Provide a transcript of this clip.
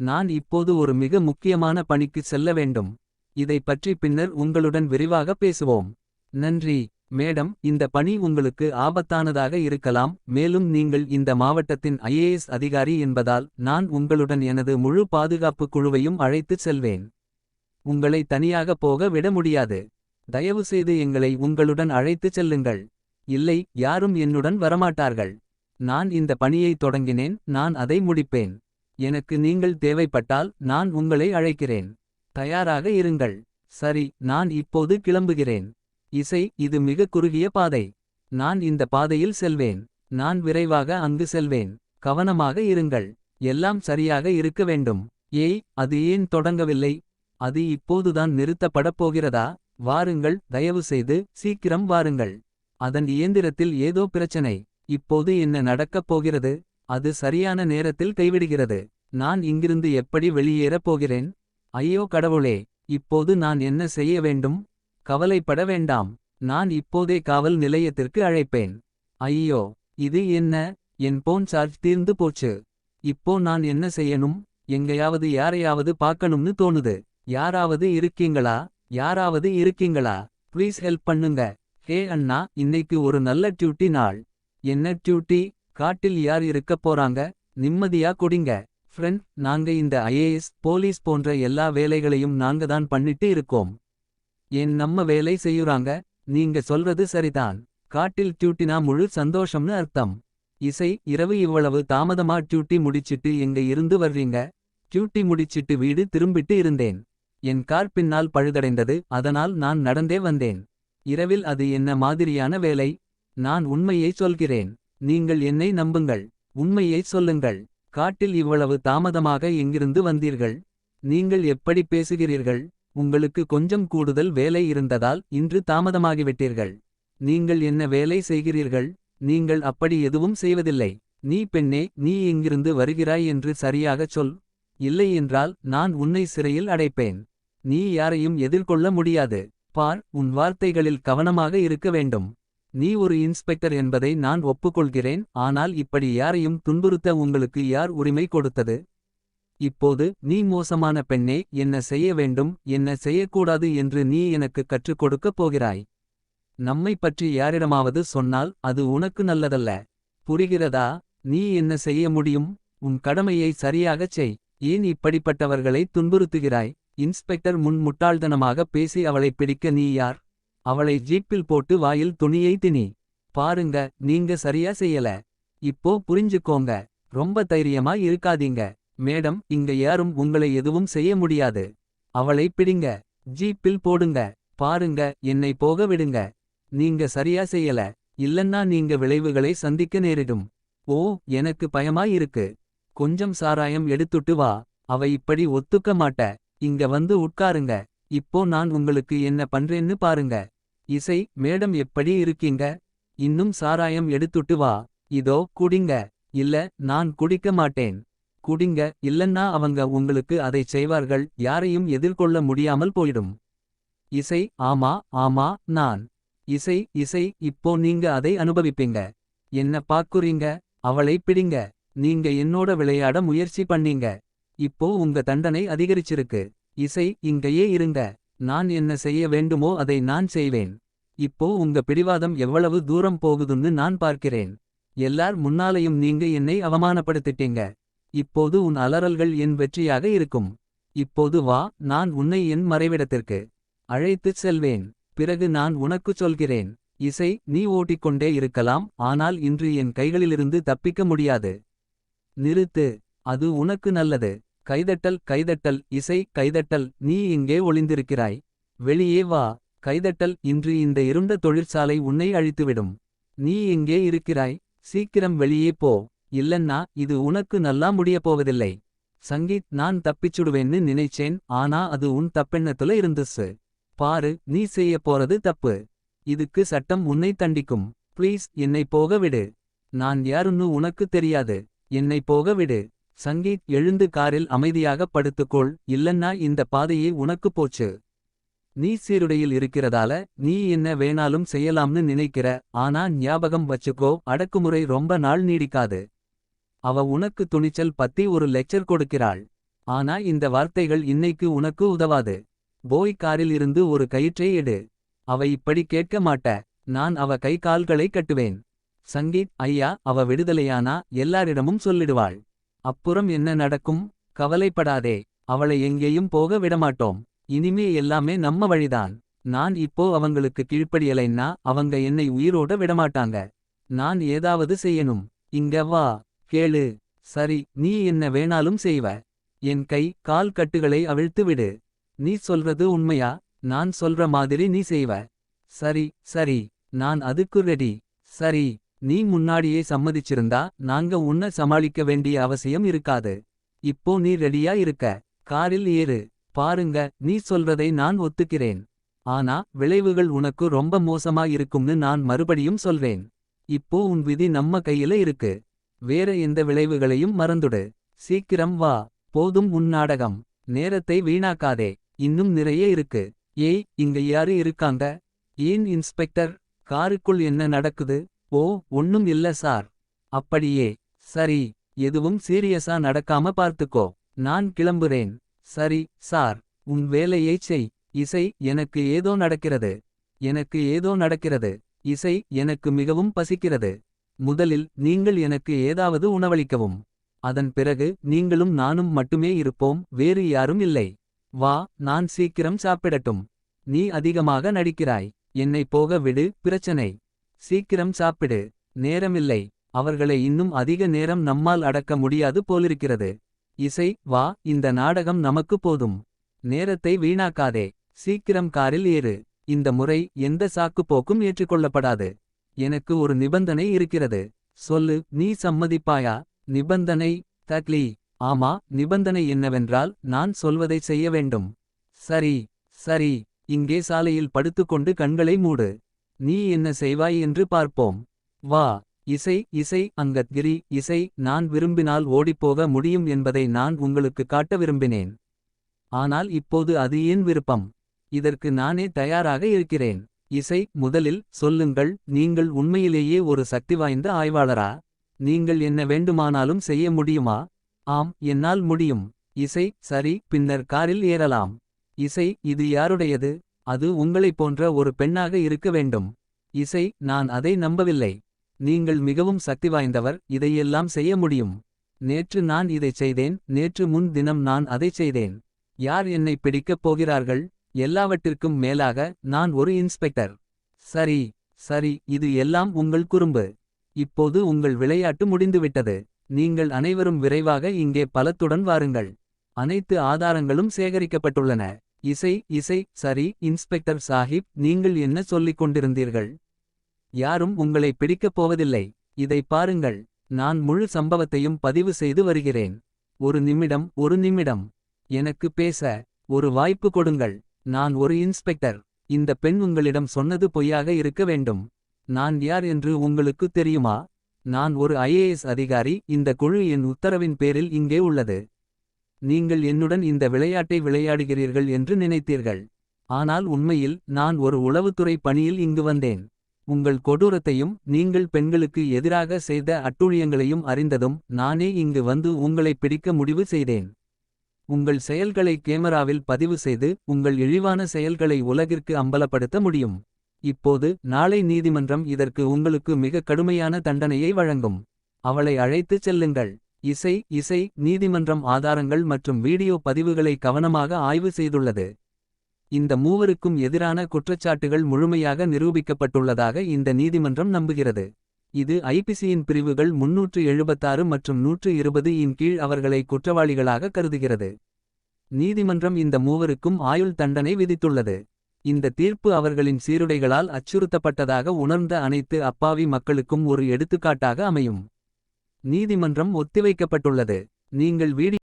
நான் இப்போது ஒரு மிக முக்கியமான பணிக்கு செல்ல வேண்டும். இதை பற்றி பின்னர் உங்களுடன் விரிவாக பேசுவோம். நன்றி. மேடம் இந்த பணி உங்களுக்கு ஆபத்தானதாக இருக்கலாம் மேலும் நீங்கள் இந்த மாவட்டத்தின் ஐஏஎஸ் அதிகாரி என்பதால் நான் உங்களுடன் எனது முழு பாதுகாப்பு குழுவையும் அழைத்துச் செல்வேன். உங்களை தனியாக போக விட முடியாது. தயவுசெய்து எங்களை உங்களுடன் அழைத்துச் செல்லுங்கள். இல்லை யாரும் என்னுடன் வரமாட்டார்கள். நான் இந்த பணியை தொடங்கினேன் நான் அதை முடிப்பேன். எனக்கு நீங்கள் தேவைப்பட்டால் நான் உங்களை அழைக்கிறேன். தயாராக இருங்கள். சரி நான் இப்போது கிளம்புகிறேன். இசை இது மிக குறுகிய பாதை. நான் இந்த பாதையில் செல்வேன். நான் விரைவாக அங்கு செல்வேன். கவனமாக இருங்கள். எல்லாம் சரியாக இருக்க வேண்டும். ஏய் அது ஏன் தொடங்கவில்லை? அது இப்போதுதான் நிறுத்தப்படப் போகிறதா? வாருங்கள் தயவுசெய்து சீக்கிரம் வாருங்கள். அதன் இயந்திரத்தில் ஏதோ பிரச்சனை. இப்போது என்ன நடக்கப் போகிறது? அது சரியான நேரத்தில் கைவிடுகிறது. நான் இங்கிருந்து எப்படி வெளியேறப் போகிறேன்? ஐயோ கடவுளே இப்போது நான் என்ன செய்ய வேண்டும்? கவலைப்பட வேண்டாம். நான் இப்போதே காவல் நிலையத்திற்கு அழைப்பேன். ஐயோ இது என்ன? என் போன் சார்ஜ் தீர்ந்து போச்சு. இப்போ நான் என்ன செய்யணும்? எங்கேயாவது யாரையாவது பார்க்கணும்னு தோணுது. யாராவது இருக்கீங்களா? யாராவது இருக்கீங்களா? ப்ளீஸ் ஹெல்ப் பண்ணுங்க. ஹே அண்ணா இன்னைக்கு ஒரு நல்ல டியூட்டி நாள். என்ன டியூட்டி? காட்டில் யார் இருக்கப் போறாங்க? நிம்மதியா குடிங்க. ஃப்ரெண்ட் நாங்க இந்த ஐஏஎஸ் போலீஸ் போன்ற எல்லா வேலைகளையும் நாங்க தான் பண்ணிட்டு இருக்கோம். ஏன் நம்ம வேலை செய்யுறாங்க? நீங்க சொல்றது சரிதான். காட்டில் டியூட்டினா முழு சந்தோஷம்னு அர்த்தம். இசை இரவு இவ்வளவு தாமதமா டியூட்டி முடிச்சிட்டு எங்க இருந்து வர்றீங்க? டியூட்டி முடிச்சிட்டு வீடு திரும்பிட்டு இருந்தேன். என் கார் பின்னால் பழுதடைந்தது அதனால் நான் நடந்தே வந்தேன். இரவில் அது என்ன மாதிரியான வேலை? நான் உண்மையை சொல்கிறேன். நீங்கள் என்னை நம்புங்கள். உண்மையை சொல்லுங்கள். காட்டில் இவ்வளவு தாமதமாக எங்கிருந்து வந்தீர்கள்? நீங்கள் எப்படி பேசுகிறீர்கள்? உங்களுக்கு கொஞ்சம் கூடுதல் வேலை இருந்ததால் இன்று தாமதமாகிவிட்டீர்கள். நீங்கள் என்ன வேலை செய்கிறீர்கள்? நீங்கள் அப்படி எதுவும் செய்வதில்லை. நீ பெண்ணே நீ எங்கிருந்து வருகிறாய் என்று சரியாகச் சொல். இல்லை என்றால் நான் உன்னை சிறையில் அடைப்பேன். நீ யாரையும் எதிர்கொள்ள முடியாது. பார் உன் வார்த்தைகளில் கவனமாக இருக்க வேண்டும். நீ ஒரு இன்ஸ்பெக்டர் என்பதை நான் ஒப்புக்கொள்கிறேன் ஆனால் இப்படி யாரையும் துன்புறுத்த உங்களுக்கு யார் உரிமை கொடுத்தது? இப்போது நீ மோசமான பெண்ணே என்ன செய்ய வேண்டும் என்ன செய்யக்கூடாது என்று நீ எனக்கு கற்றுக் கொடுக்கப் போகிறாய். நம்மை பற்றி யாரிடமாவது சொன்னால் அது உனக்கு நல்லதல்ல. புரிகிறதா? நீ என்ன செய்ய முடியும்? உன் கடமையை சரியாகச் செய். ஏன் இப்படிப்பட்டவர்களை துன்புறுத்துகிறாய்? இன்ஸ்பெக்டர் முன் முட்டாள்தனமாக பேசி அவளை பிடிக்க நீ யார்? அவளை ஜீப்பில் போட்டு வாயில் துணியை திணி. பாருங்க நீங்க சரியா செய்யல. இப்போ புரிஞ்சுக்கோங்க. ரொம்ப தைரியமா இருக்காதீங்க. மேடம் இங்க யாரும் உங்களை எதுவும் செய்ய முடியாது. அவளை பிடிங்க. ஜீப்பில் போடுங்க. பாருங்க என்னை போக விடுங்க. நீங்க சரியா செய்யல. இல்லன்னா நீங்க விளைவுகளை சந்திக்க நேரிடும். ஓ எனக்கு பயமா இருக்கு. கொஞ்சம் சாராயம் எடுத்துட்டு வா. அவ இப்படி ஒத்துக்க மாட்ட. இங்க வந்து உட்காருங்க. இப்போ நான் உங்களுக்கு என்ன பண்றேன்னு பாருங்க. இசை மேடம் எப்படி இருக்கீங்க? இன்னும் சாராயம் எடுத்துட்டு வா. இதோ குடிங்க. இல்ல நான் குடிக்க மாட்டேன். குடிங்க. இல்லன்னா அவங்க உங்களுக்கு அதைச் செய்வார்கள். யாரையும் எதிர்கொள்ள முடியாமல் போயிடும். இசை ஆமா ஆமா நான். இசை இசை இப்போ நீங்க அதை அனுபவிப்பீங்க. என்ன பாக்குறீங்க அவளை பிடிங்க. நீங்க என்னோட விளையாட முயற்சி பண்ணீங்க. இப்போ உங்க தண்டனை அதிகரிச்சிருக்கு. இசை இங்கேயே இருங்க. நான் என்ன செய்ய வேண்டுமோ அதை நான் செய்வேன். இப்போ உங்க பிடிவாதம் எவ்வளவு தூரம் போகுதுன்னு நான் பார்க்கிறேன். எல்லார் முன்னாலையும் நீங்க என்னை அவமானப்படுத்திட்டீங்க. இப்போது உன் அலறல்கள் என் வெற்றியாக இருக்கும். இப்போது வா நான் உன்னை என் மறைவிடத்திற்கு அழைத்துச் செல்வேன். பிறகு நான் உனக்குச் சொல்கிறேன் இசை நீ ஓட்டிக்கொண்டே இருக்கலாம் ஆனால் இன்று என் கைகளிலிருந்து தப்பிக்க முடியாது. நிறுத்து அது உனக்கு நல்லது. கைதட்டல் கைதட்டல் இசை கைதட்டல் நீ இங்கே ஒளிந்திருக்கிறாய். வெளியே வா கைதட்டல் இன்று இந்த இருண்ட தொழிற்சாலை உன்னை அழித்துவிடும். நீ இங்கே இருக்கிறாய் சீக்கிரம் வெளியே போ. இல்லன்னா இது உனக்கு நல்லா முடியப் போவதில்லை. சங்கீத் நான் தப்பிச்சுடுவேன்னு நினைச்சேன் ஆனா அது உன் தப்பெண்ணத்துல இருந்துச்சு. பாரு நீ செய்ய போறது தப்பு. இதுக்கு சட்டம் உன்னை தண்டிக்கும். ப்ளீஸ் என்னை போக விடு. நான் யாருன்னு உனக்கு தெரியாது. என்னை போக விடு. சங்கீத் எழுந்து காரில் அமைதியாக படுத்துக்கொள் இல்லன்னா இந்த பாதையே உனக்கு போச்சு. நீ சீருடையில் இருக்கிறதால நீ என்ன வேணாலும் செய்யலாம்னு நினைக்கிற ஆனா ஞாபகம் வச்சுக்கோ அடக்குமுறை ரொம்ப நாள் நீடிக்காது. அவ உனக்கு துணிச்சல் பத்தி ஒரு லெக்சர் கொடுக்கிறாள். ஆனா இந்த வார்த்தைகள் இன்னைக்கு உனக்கு உதவாது. போய் காரில் இருந்து ஒரு கயிற்றை எடு. அவ இப்படி கேட்க மாட்ட. நான் அவ கை கால்களை கட்டுவேன். சங்கீத் ஐயா அவ விடுதலையானா? எல்லாரிடமும் சொல்லிடுவாள். அப்புறம் என்ன நடக்கும்? கவலைப்படாதே. அவளை எங்கேயும் போக விடமாட்டோம். இனிமே எல்லாமே நம்ம வழிதான். நான் இப்போ அவங்களுக்கு கீழ்ப்படியலைன்னா அவங்க என்னை உயிரோட விடமாட்டாங்க. நான் ஏதாவது செய்யணும். இங்க வா. கேளு. சரி நீ என்ன வேணாலும் செய்வ. என் கை கால் கட்டுகளை அவிழ்த்து விடு. நீ சொல்றது உண்மையா? நான் சொல்ற மாதிரி நீ செய்வ. சரி சரி. நான் அதுக்கு ரெடி சரி. நீ முன்னாடியே சம்மதிச்சிருந்தா நாங்க உன்ன சமாளிக்க வேண்டிய அவசியம் இருக்காது. இப்போ நீ ரெடியா இருக்க. காரில் ஏறு. பாருங்க நீ சொல்றதை நான் ஒத்துக்கிறேன். ஆனா விளைவுகள் உனக்கு ரொம்ப மோசமா இருக்கும்னு நான் மறுபடியும் சொல்றேன் இப்போ உன் விதி நம்ம கையில இருக்கு. வேற எந்த விளைவுகளையும் மறந்துடு. சீக்கிரம் வா. போதும் உன் நாடகம். நேரத்தை வீணாக்காதே. இன்னும் நிறைய இருக்கு. ஏய் இங்க யாரு இருக்காங்க? ஏன் இன்ஸ்பெக்டர்? காருக்குள் என்ன நடக்குது? ஓ ஒண்ணும் இல்ல சார். அப்படியே. சரி எதுவும் சீரியஸா நடக்காம பார்த்துக்கோ. நான் கிளம்புறேன். சரி சார் உன் வேலையைச் செய். இசை எனக்கு ஏதோ நடக்கிறது. எனக்கு ஏதோ நடக்கிறது. இசை எனக்கு மிகவும் பசிக்கிறது. முதலில் நீங்கள் எனக்கு ஏதாவது உணவளிக்கவும். அதன் பிறகு நீங்களும் நானும் மட்டுமே இருப்போம். வேறு யாரும் இல்லை. வா நான் சீக்கிரம் சாப்பிடட்டும். நீ அதிகமாக நடிக்கிறாய். என்னை போக விடு பிரச்சனை. சீக்கிரம் சாப்பிடு. நேரமில்லை. அவர்களை இன்னும் அதிக நேரம் நம்மால் அடக்க முடியாது போலிருக்கிறது. இசை வா இந்த நாடகம் நமக்கு போதும். நேரத்தை வீணாக்காதே. சீக்கிரம் காரில் ஏறு. இந்த முறை எந்த சாக்குப் போக்கும் ஏற்றுக்கொள்ளப்படாது. எனக்கு ஒரு நிபந்தனை இருக்கிறது. சொல்லு நீ சம்மதிப்பாயா? நிபந்தனை தக்லி. ஆமா நிபந்தனை என்னவென்றால் நான் சொல்வதை செய்ய வேண்டும். சரி சரி. இங்கே சாலையில் படுத்துக்கொண்டு கண்களை மூடு. நீ என்ன செய்வாய் என்று பார்ப்போம். வா இசை இசை அங்கத்கிரி இசை நான் விரும்பினால் ஓடிப்போக முடியும் என்பதை நான் உங்களுக்கு காட்ட விரும்பினேன். ஆனால் இப்போது அது ஏன் விருப்பம். இதற்கு நானே தயாராக இருக்கிறேன். இசை முதலில் சொல்லுங்கள் நீங்கள் உண்மையிலேயே ஒரு சக்தி வாய்ந்த ஆய்வாளரா? நீங்கள் என்ன வேண்டுமானாலும் செய்ய முடியுமா? ஆம் என்னால் முடியும். இசை சரி பின்னர் காரில் ஏறலாம். இசை இது யாருடையது? அது உங்களைப் போன்ற ஒரு பெண்ணாக இருக்க வேண்டும். இசை நான் அதை நம்பவில்லை. நீங்கள் மிகவும் சக்தி வாய்ந்தவர் இதையெல்லாம் செய்ய முடியும். நேற்று நான் இதைச் செய்தேன் நேற்று முன் தினம் நான் அதைச் செய்தேன். யார் என்னை பிடிக்கப் போகிறார்கள்? எல்லாவற்றிற்கும் மேலாக நான் ஒரு இன்ஸ்பெக்டர். சரி சரி இது எல்லாம் உங்கள் குறும்பு. இப்போது உங்கள் விளையாட்டு முடிந்துவிட்டது. நீங்கள் அனைவரும் விரைவாக இங்கே பலத்துடன் வாருங்கள். அனைத்து ஆதாரங்களும் சேகரிக்கப்பட்டுள்ளன. இசை இசை சரி இன்ஸ்பெக்டர் சாஹிப் நீங்கள் என்ன சொல்லிக் கொண்டிருந்தீர்கள்? யாரும் உங்களை பிடிக்கப் போவதில்லை. இதை பாருங்கள். நான் முழு சம்பவத்தையும் பதிவு செய்து வருகிறேன். ஒரு நிமிடம் ஒரு நிமிடம். எனக்கு பேச ஒரு வாய்ப்பு கொடுங்கள். நான் ஒரு இன்ஸ்பெக்டர். இந்த பெண் உங்களிடம் சொன்னது பொய்யாக இருக்க வேண்டும். நான் யார் என்று உங்களுக்கு தெரியுமா? நான் ஒரு ஐஏஎஸ் அதிகாரி. இந்த குழு என் உத்தரவின் பேரில் இங்கே உள்ளது. நீங்கள் என்னுடன் இந்த விளையாட்டை விளையாடுகிறீர்கள் என்று நினைத்தீர்கள். ஆனால் உண்மையில் நான் ஒரு உளவுத்துறை பணியில் இங்கு வந்தேன். உங்கள் கொடூரத்தையும் நீங்கள் பெண்களுக்கு எதிராக செய்த அட்டூழியங்களையும் அறிந்ததும் நானே இங்கு வந்து உங்களை பிடிக்க முடிவு செய்தேன். உங்கள் செயல்களை கேமராவில் பதிவு செய்து உங்கள் இழிவான செயல்களை உலகிற்கு அம்பலப்படுத்த முடியும். இப்போது நாளை நீதிமன்றம் இதற்கு உங்களுக்கு மிக கடுமையான தண்டனையை வழங்கும். அவளை அழைத்துச் செல்லுங்கள். இசை இசை நீதிமன்றம் ஆதாரங்கள் மற்றும் வீடியோ பதிவுகளை கவனமாக ஆய்வு செய்துள்ளது. இந்த மூவருக்கும் எதிரான குற்றச்சாட்டுகள் முழுமையாக நிரூபிக்கப்பட்டுள்ளதாக இந்த நீதிமன்றம் நம்புகிறது. இது ஐபிசியின் பிரிவுகள் முன்னூற்று எழுபத்தாறு மற்றும் நூற்று இருபது இன் கீழ் அவர்களை குற்றவாளிகளாக கருதுகிறது. நீதிமன்றம் இந்த மூவருக்கும் ஆயுள் தண்டனை விதித்துள்ளது. இந்த தீர்ப்பு அவர்களின் சீருடைகளால் அச்சுறுத்தப்பட்டதாக உணர்ந்த அனைத்து அப்பாவி மக்களுக்கும் ஒரு எடுத்துக்காட்டாக அமையும். நீதிமன்றம் ஒத்திவைக்கப்பட்டுள்ளது. நீங்கள் வீடியோ